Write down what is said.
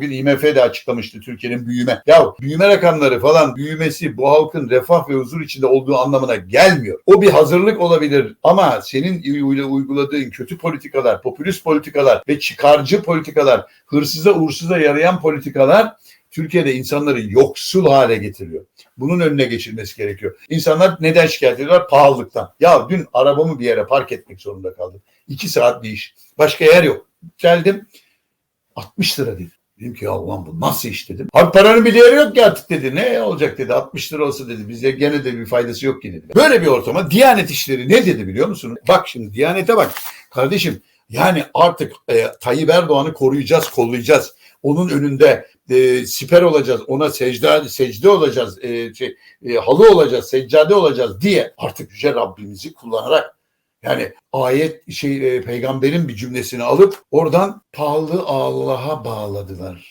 Bugün IMF de açıklamıştı Türkiye'nin büyüme. Ya büyüme rakamları falan büyümesi bu halkın refah ve huzur içinde olduğu anlamına gelmiyor. O bir hazırlık olabilir ama senin uyguladığın kötü politikalar, popülist politikalar ve çıkarcı politikalar, hırsıza uğursuza yarayan politikalar Türkiye'de insanları yoksul hale getiriyor. Bunun önüne geçilmesi gerekiyor. İnsanlar neden şikayet ediyorlar? Pahalılıktan. Ya dün arabamı bir yere park etmek zorunda kaldım. İki saat bir iş. Başka yer yok. Geldim 60 lira dedi. Dedim ki ya ulan bu nasıl iş dedim. Abi paranın bir değeri yok ki artık dedi. Ne olacak dedi 60 lira olsa dedi. Bize gene de bir faydası yok ki dedi. Böyle bir ortama Diyanet işleri ne dedi biliyor musun? Bak şimdi Diyanet'e bak. Kardeşim yani artık e, Tayyip Erdoğan'ı koruyacağız, kollayacağız. Onun önünde e, siper olacağız, ona secde, secde olacağız, e, şey, e, halı olacağız, seccade olacağız diye artık Yüce Rabbimizi kullanarak yani ayet şey e, peygamberin bir cümlesini alıp oradan pahalı Allah'a bağladılar.